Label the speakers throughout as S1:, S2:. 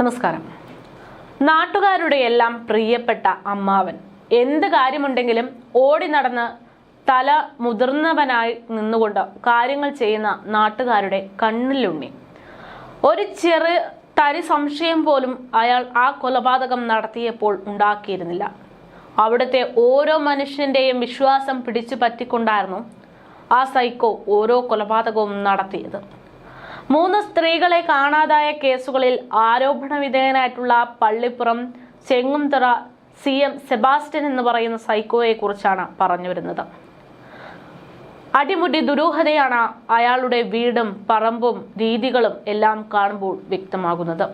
S1: നമസ്കാരം. നാട്ടുകാരുടെ എല്ലാം പ്രിയപ്പെട്ട അമ്മാവൻ. എന്ത് കാര്യമുണ്ടെങ്കിലും ഓടി നടന്ന് തല മുതിർന്നവനായി നിന്നുകൊണ്ട് കാര്യങ്ങൾ ചെയ്യുന്ന നാട്ടുകാരുടെ കണ്ണിലുണ്ണി. ഒരു ചെറു തരി സംശയം പോലും അയാൾ ആ കൊലപാതകം നടത്തിയപ്പോൾ ഉണ്ടാക്കിയിരുന്നില്ല. അവിടുത്തെ ഓരോ മനുഷ്യന്റെയും വിശ്വാസം പിടിച്ചു പറ്റിക്കൊണ്ടായിരുന്നു ആ സൈക്കോ ഓരോ കൊലപാതകവും നടത്തിയത്. മൂന്ന് സ്ത്രീകളെ കാണാതായ കേസുകളിൽ ആരോപണ വിധേയനായിട്ടുള്ള പള്ളിപ്പുറം ചെങ്ങുംതറ സി എം സെബാസ്റ്റ്യൻ എന്ന് പറയുന്ന സൈക്കോയെ കുറിച്ചാണ് പറഞ്ഞു വരുന്നത് അടിമുടി ദുരൂഹതയാണ് അയാളുടെ വീടും പറമ്പും രീതികളും എല്ലാം കാണുമ്പോൾ വ്യക്തമാകുന്നത്.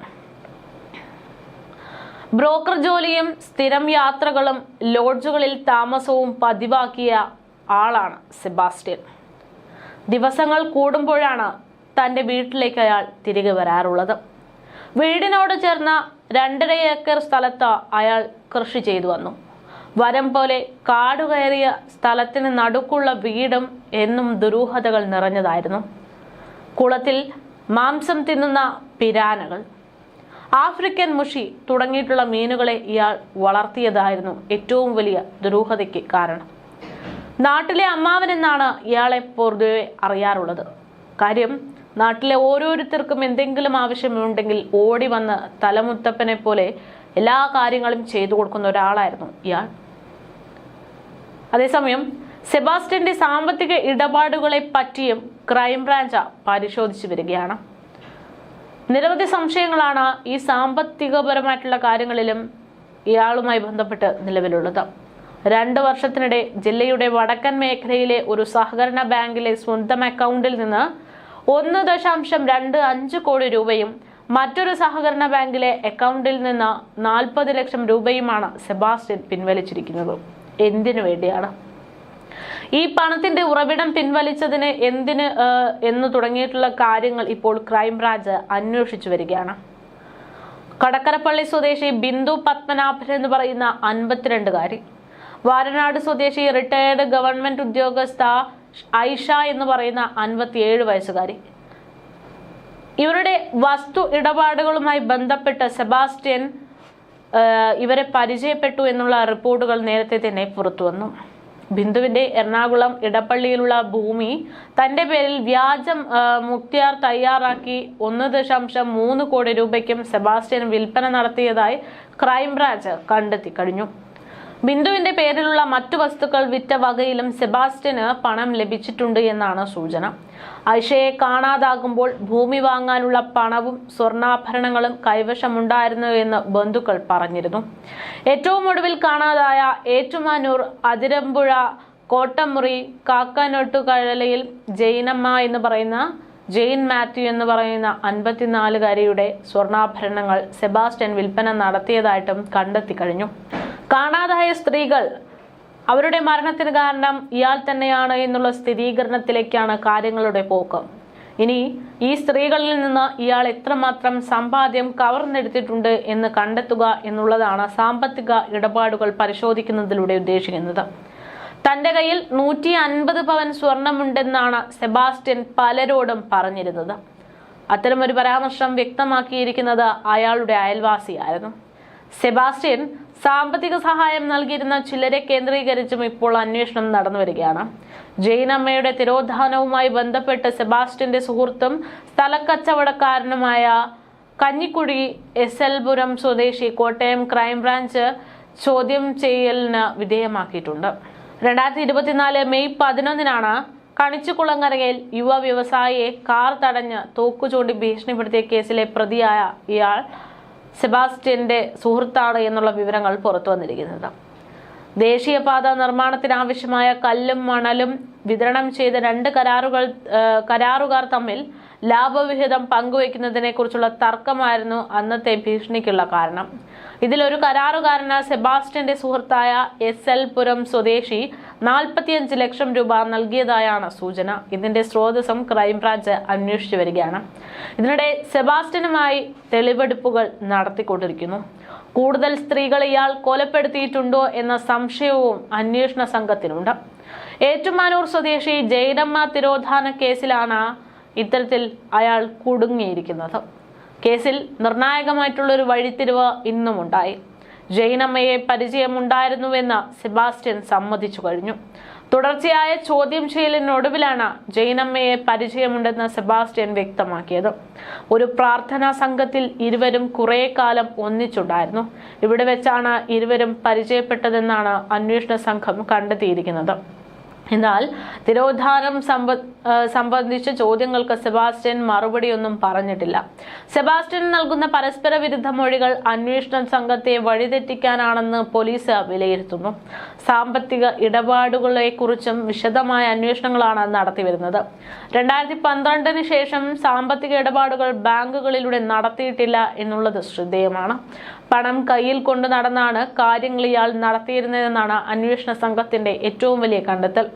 S1: ബ്രോക്കർ ജോലിയും സ്ഥിരം യാത്രകളും ലോഡ്ജുകളിൽ താമസവും പതിവാക്കിയ ആളാണ് സെബാസ്റ്റ്യൻ. ദിവസങ്ങൾ കൂടുമ്പോഴാണ് തന്റെ വീട്ടിലേക്ക് അയാൾ തിരികെ വരാറുള്ളത്. വീടിനോട് ചേർന്ന രണ്ടര ഏക്കർ സ്ഥലത്ത് അയാൾ കൃഷി ചെയ്തു വന്നു. വരം പോലെ കാടുകയറിയ സ്ഥലത്തിന് നടുക്കുള്ള വീടും എന്നും ദുരൂഹതകൾ നിറഞ്ഞതായിരുന്നു. കുളത്തിൽ മാംസം തിന്നുന്ന പിരാനകൾ ആഫ്രിക്കൻ മുഷി തുടങ്ങിയിട്ടുള്ള മീനുകളെ ഇയാൾ വളർത്തിയതായിരുന്നു ഏറ്റവും വലിയ ദുരൂഹതയ്ക്ക് കാരണം. നാട്ടിലെ അമ്മാവൻ എന്നാണ് ഇയാളെ പൊതുവെ അറിയാറുള്ളത്. കാര്യം നാട്ടിലെ ഓരോരുത്തർക്കും എന്തെങ്കിലും ആവശ്യമുണ്ടെങ്കിൽ ഓടി വന്ന് തലമുത്തപ്പനെ പോലെ എല്ലാ കാര്യങ്ങളും ചെയ്തു കൊടുക്കുന്ന ഒരാളായിരുന്നു ഇയാൾ. അതേസമയം സെബാസ്റ്റ്യന്റെ സാമ്പത്തിക ഇടപാടുകളെ പറ്റിയും ക്രൈംബ്രാഞ്ച് പരിശോധിച്ചു വരികയാണ്. നിരവധി സംശയങ്ങളാണ് ഈ സാമ്പത്തികപരമായിട്ടുള്ള കാര്യങ്ങളിലും ഇയാളുമായി ബന്ധപ്പെട്ട് നിലവിലുള്ളത്. രണ്ട് വർഷത്തിനിടെ ജില്ലയുടെ വടക്കൻ മേഖലയിലെ ഒരു സഹകരണ ബാങ്കിലെ സ്വന്തം അക്കൗണ്ടിൽ നിന്ന് ഒന്ന് ദശാംശം രണ്ട് അഞ്ച് കോടി രൂപയും മറ്റൊരു സഹകരണ ബാങ്കിലെ അക്കൗണ്ടിൽ നിന്ന് നാൽപ്പത് ലക്ഷം രൂപയുമാണ് സെബാസ്റ്റ്യൻ പിൻവലിച്ചിരിക്കുന്നത്. എന്തിനു വേണ്ടിയാണ്? ഈ പണത്തിന്റെ ഉറവിടം പിൻവലിച്ചതിന് എന്തിന് എന്ന് തുടങ്ങിയിട്ടുള്ള കാര്യങ്ങൾ ഇപ്പോൾ ക്രൈംബ്രാഞ്ച് അന്വേഷിച്ചു വരികയാണ്. കടക്കരപ്പള്ളി സ്വദേശി ബിന്ദു പത്മനാഭൻ എന്ന് പറയുന്ന അൻപത്തിരണ്ടുകാരി വാരനാട് സ്വദേശി റിട്ടയേർഡ് ഗവൺമെന്റ് ഉദ്യോഗസ്ഥ ഐഷ എന്ന് പറയുന്ന അൻപത്തിയേഴ് വയസ്സുകാരി. ഇവരുടെ വസ്തു ഇടപാടുകളുമായി ബന്ധപ്പെട്ട സെബാസ്റ്റ്യൻ ഇവരെ പരിചയപ്പെട്ടു എന്നുള്ള റിപ്പോർട്ടുകൾ നേരത്തെ തന്നെ പുറത്തു വന്നു. ബിന്ദുവിന്റെ എറണാകുളം ഇടപ്പള്ളിയിലുള്ള ഭൂമി തന്റെ പേരിൽ വ്യാജം മുക്തിയാർ തയ്യാറാക്കി ഒന്ന് ദശാംശം മൂന്ന് കോടി രൂപയ്ക്കും സെബാസ്റ്റ്യൻ വിൽപ്പന നടത്തിയതായി ക്രൈംബ്രാഞ്ച് കണ്ടെത്തി കഴിഞ്ഞു. ബിന്ദുവിന്റെ പേരിലുള്ള മറ്റു വസ്തുക്കൾ വിറ്റ വകയിലും സെബാസ്റ്റ്യന് പണം ലഭിച്ചിട്ടുണ്ട് എന്നാണ് സൂചന. ഐഷയെ കാണാതാകുമ്പോൾ ഭൂമി വാങ്ങാനുള്ള പണവും സ്വർണാഭരണങ്ങളും കൈവശമുണ്ടായിരുന്നു എന്ന് ബന്ധുക്കൾ പറഞ്ഞിരുന്നു. ഏറ്റവും ഒടുവിൽ കാണാതായ ഏറ്റുമാനൂർ അതിരമ്പുഴ കോട്ടമുറി കാക്കാനൊട്ടുകഴലയിൽ ജൈനമ്മ എന്ന് പറയുന്ന ജെയിൻ മാത്യു എന്ന് പറയുന്ന അൻപത്തിനാലുകാരിയുടെ സ്വർണാഭരണങ്ങൾ സെബാസ്റ്റ്യൻ വിൽപ്പന നടത്തിയതായിട്ടും കണ്ടെത്തി കഴിഞ്ഞു. കാണാതായ സ്ത്രീകൾ അവരുടെ മരണത്തിന് കാരണം ഇയാൾ തന്നെയാണ് എന്നുള്ള സ്ഥിരീകരണത്തിലേക്കാണ് കാര്യങ്ങളുടെ പോക്ക്. ഇനി ഈ സ്ത്രീകളിൽ നിന്ന് ഇയാൾ എത്രമാത്രം സമ്പാദ്യം കവർന്നെടുത്തിട്ടുണ്ട് എന്ന് കണ്ടെത്തുക എന്നുള്ളതാണ് സാമ്പത്തിക ഇടപാടുകൾ പരിശോധിക്കുന്നതിലൂടെ ഉദ്ദേശിക്കുന്നത്. തന്റെ കയ്യിൽ നൂറ്റി അൻപത് പവൻ സ്വർണമുണ്ടെന്നാണ് സെബാസ്റ്റ്യൻ പലരോടും പറഞ്ഞിരുന്നത്. അത്തരമൊരു പരാമർശം വ്യക്തമാക്കിയിരിക്കുന്നത് അയാളുടെ അയൽവാസിയായിരുന്നു. സെബാസ്റ്റ്യൻ സാമ്പത്തിക സഹായം നൽകിയിരുന്ന ചിലരെ കേന്ദ്രീകരിച്ചും ഇപ്പോൾ അന്വേഷണം നടന്നു വരികയാണ്. ജയിനമ്മയുടെ തിരോധാനവുമായി ബന്ധപ്പെട്ട് സെബാസ്റ്റ്യന്റെ സുഹൃത്തും സ്ഥലക്കച്ചവടക്കാരനുമായ കഞ്ഞിക്കുഴി എസ് എൽപുരം സ്വദേശി കോട്ടയം ക്രൈംബ്രാഞ്ച് ചോദ്യം ചെയ്യലിന് വിധേയമാക്കിയിട്ടുണ്ട്. രണ്ടായിരത്തി ഇരുപത്തിനാല് മെയ് പതിനൊന്നിനാണ് കണിച്ചുകുളങ്ങരയിൽ യുവ വ്യവസായിയെ കാർ തടഞ്ഞ് തോക്കു ചൂണ്ടി ഭീഷണിപ്പെടുത്തിയ കേസിലെ പ്രതിയായ ഇയാൾ സെബാസ്റ്റ്യന്റെ സുഹൃത്താണ് എന്നുള്ള വിവരങ്ങൾ പുറത്തു വന്നിരിക്കുന്നത്. ദേശീയപാത നിർമ്മാണത്തിനാവശ്യമായ കല്ലും മണലും വിതരണം ചെയ്ത രണ്ട് കരാറുകൾ കരാറുകാർ തമ്മിൽ ലാഭവിഹിതം പങ്കുവയ്ക്കുന്നതിനെ കുറിച്ചുള്ള തർക്കമായിരുന്നു അന്നത്തെ ഭീഷണിക്കുള്ള കാരണം. ഇതിലൊരു കരാറുകാരന് സെബാസ്റ്റ്യന്റെ സുഹൃത്തായ എസ് എൽ പുരം സ്വദേശി നാൽപ്പത്തിയഞ്ച് ലക്ഷം രൂപ നൽകിയതായാണ് സൂചന. ഇതിന്റെ സ്രോതസ്സും ക്രൈംബ്രാഞ്ച് അന്വേഷിച്ചു വരികയാണ്. ഇതിനിടെ സെബാസ്റ്റ്യനുമായി തെളിവെടുപ്പുകൾ നടത്തിക്കൊണ്ടിരിക്കുന്നു. കൂടുതൽ സ്ത്രീകൾ ഇയാൾ കൊലപ്പെടുത്തിയിട്ടുണ്ടോ എന്ന സംശയവും അന്വേഷണ സംഘത്തിനുണ്ട്. ഏറ്റുമാനൂർ സ്വദേശി ജയരമ്മ തിരോധാന കേസിലാണ് ഇത്തരത്തിൽ അയാൾ കുടുങ്ങിയിരിക്കുന്നത്. കേസിൽ നിർണായകമായിട്ടുള്ള ഒരു വഴിത്തിരിവ് ഇന്നും ഉണ്ടായി ജൈനമ്മയെ പരിചയമുണ്ടായിരുന്നുവെന്ന് സെബാസ്റ്റ്യൻ സമ്മതിച്ചു കഴിഞ്ഞു. തുടർച്ചയായ ചോദ്യം ചെയ്യലിനൊടുവിലാണ് ജെയിനമ്മയെ പരിചയമുണ്ടെന്ന് സെബാസ്റ്റ്യൻ വ്യക്തമാക്കിയത്. ഒരു പ്രാർത്ഥനാ സംഘത്തിൽ ഇരുവരും കുറെ കാലം ഒന്നിച്ചുണ്ടായിരുന്നു. ഇവിടെ വെച്ചാണ് ഇരുവരും പരിചയപ്പെട്ടതെന്നാണ് അന്വേഷണ സംഘം കണ്ടെത്തിയിരിക്കുന്നത്. എന്നാൽ തിരോധാനം സംബ സംബന്ധിച്ച ചോദ്യങ്ങൾക്ക് സെബാസ്റ്റ്യൻ മറുപടിയൊന്നും പറഞ്ഞിട്ടില്ല. സെബാസ്റ്റ്യൻ നൽകുന്ന പരസ്പര വിരുദ്ധ മൊഴികൾ അന്വേഷണ സംഘത്തെ വഴിതെറ്റിക്കാനാണെന്ന് പോലീസ് വിലയിരുത്തുന്നു. സാമ്പത്തിക ഇടപാടുകളെക്കുറിച്ചും വിശദമായ അന്വേഷണങ്ങളാണ് നടത്തിവരുന്നത്. രണ്ടായിരത്തി പന്ത്രണ്ടിന് ശേഷം സാമ്പത്തിക ഇടപാടുകൾ ബാങ്കുകളിലൂടെ നടത്തിയിട്ടില്ല എന്നുള്ളത് ശ്രദ്ധേയമാണ്. പണം കയ്യിൽ കൊണ്ടു നടന്നാണ് കാര്യങ്ങൾ ഇയാൾ നടത്തിയിരുന്നതെന്നാണ് അന്വേഷണ സംഘത്തിന്റെ ഏറ്റവും വലിയ കണ്ടെത്തൽ.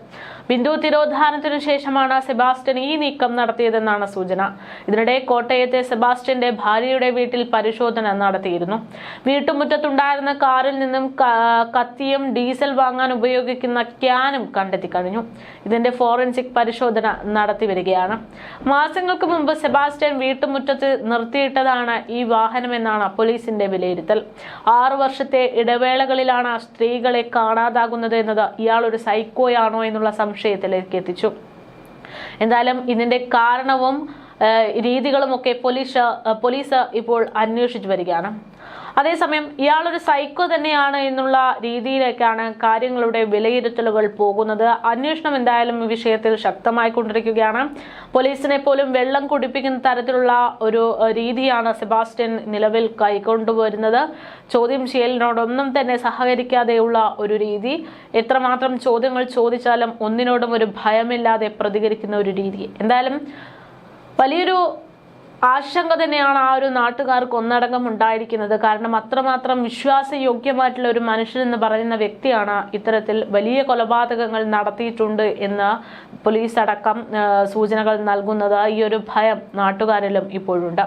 S1: ബിന്ദു തിരോധാനത്തിനു ശേഷമാണ് സെബാസ്റ്റ്യൻ ഈ നീക്കം നടത്തിയതെന്നാണ് സൂചന. ഇതിനിടെ കോട്ടയത്തെ സെബാസ്റ്റ്യന്റെ ഭാര്യയുടെ വീട്ടിൽ പരിശോധന നടത്തിയിരുന്നു. വീട്ടുമുറ്റത്തുണ്ടായിരുന്ന കാറിൽ നിന്നും കത്തിയും ഡീസൽ വാങ്ങാൻ ഉപയോഗിക്കുന്ന ക്യാനും കണ്ടെത്തി കഴിഞ്ഞു. ഇതിന്റെ ഫോറൻസിക് പരിശോധന നടത്തി വരികയാണ്. മാസങ്ങൾക്ക് മുമ്പ് സെബാസ്റ്റ്യൻ വീട്ടുമുറ്റത്ത് നിർത്തിയിട്ടതാണ് ഈ വാഹനമെന്നാണ് പോലീസിന്റെ വിലയിരുത്തൽ. ആറു വർഷത്തെ ഇടവേളകളിലാണ് സ്ത്രീകളെ കാണാതാകുന്നത് എന്നത് ഇയാൾ ഒരു സൈക്കോയാണോ എന്നുള്ള സംശയത്തിലേക്ക് എത്തിച്ചു. എന്തായാലും ഇതിന്റെ കാരണവും രീതികളും ഒക്കെ പോലീസ് പോലീസ് ഇപ്പോൾ അന്വേഷിച്ചു വരികയാണ്. അതേസമയം ഇയാളൊരു സൈക്കോ തന്നെയാണ് എന്നുള്ള രീതിയിലേക്കാണ് കാര്യങ്ങളുടെ വിലയിരുത്തലുകൾ പോകുന്നത്. അന്വേഷണം എന്തായാലും ഈ വിഷയത്തിൽ ശക്തമായിക്കൊണ്ടിരിക്കുകയാണ് പോലീസിനെ പോലും വെള്ളം കുടിപ്പിക്കുന്ന തരത്തിലുള്ള ഒരു രീതിയാണ് സെബാസ്റ്റ്യൻ നിലവിൽ കൈക്കൊണ്ടുവരുന്നത്. ചോദ്യം ചെയ്യലിനോടൊന്നും തന്നെ സഹകരിക്കാതെയുള്ള ഒരു രീതി. എത്രമാത്രം ചോദ്യങ്ങൾ ചോദിച്ചാലും ഒന്നിനോടും ഒരു ഭയമില്ലാതെ പ്രതികരിക്കുന്ന ഒരു രീതി. എന്തായാലും വലിയൊരു ആശങ്ക തന്നെയാണ് ആ ഒരു നാട്ടുകാർക്ക് ഒന്നടങ്കം ഉണ്ടായിരിക്കുന്നത്. കാരണം അത്രമാത്രം വിശ്വാസയോഗ്യമായിട്ടുള്ള ഒരു മനുഷ്യൻ എന്ന് പറയുന്ന വ്യക്തിയാണ് ഇത്തരത്തിൽ വലിയ കൊലപാതകങ്ങൾ നടത്തിയിട്ടുണ്ട് എന്ന് പോലീസ് അടക്കം സൂചനകൾ നൽകുന്നത്. ഈ ഒരു ഭയം നാട്ടുകാരിലും ഇപ്പോഴുണ്ട്.